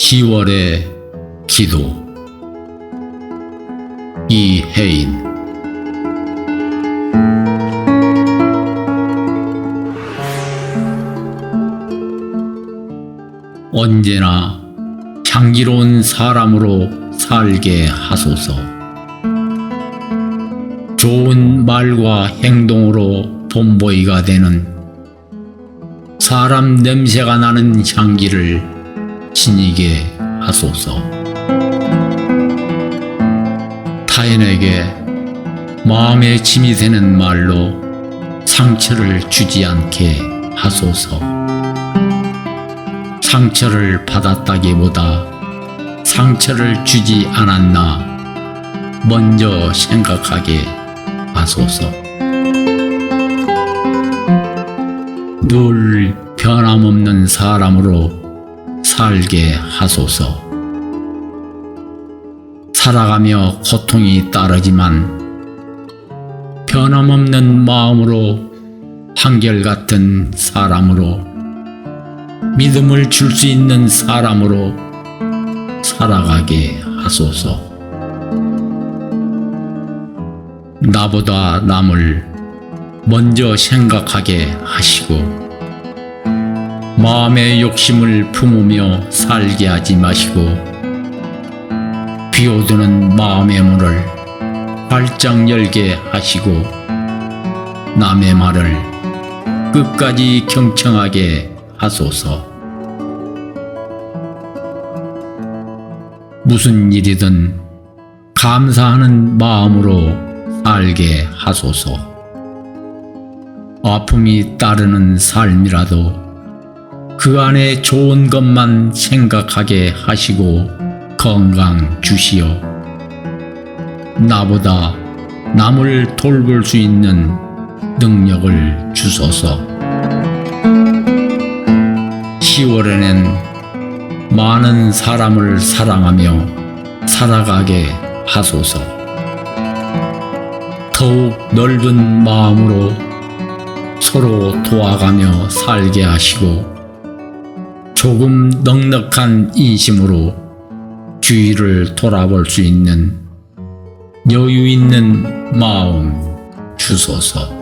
10월의 기도 이혜인 언제나 향기로운 사람으로 살게 하소서. 좋은 말과 행동으로 본보이가 되는 사람 냄새가 나는 향기를 지니게 하소서. 타인에게 마음에 짐이 되는 말로 상처를 주지 않게 하소서. 상처를 받았다기보다 상처를 주지 않았나 먼저 생각하게 하소서. 늘 변함없는 사람으로 살게 하소서. 살아가며 고통이 따르지만 변함없는 마음으로 한결같은 사람으로 믿음을 줄 수 있는 사람으로 살아가게 하소서. 나보다 남을 먼저 생각하게 하시고 마음의 욕심을 품으며 살게 하지 마시고 비오드는 마음의 문을 활짝 열게 하시고 남의 말을 끝까지 경청하게 하소서. 무슨 일이든 감사하는 마음으로 살게 하소서. 아픔이 따르는 삶이라도 그 안에 좋은 것만 생각하게 하시고 건강 주시어 나보다 남을 돌볼 수 있는 능력을 주소서. 10월에는 많은 사람을 사랑하며 살아가게 하소서. 더욱 넓은 마음으로 서로 도와가며 살게 하시고 조금 넉넉한 인심으로 주위를 돌아볼 수 있는 여유 있는 마음 주소서.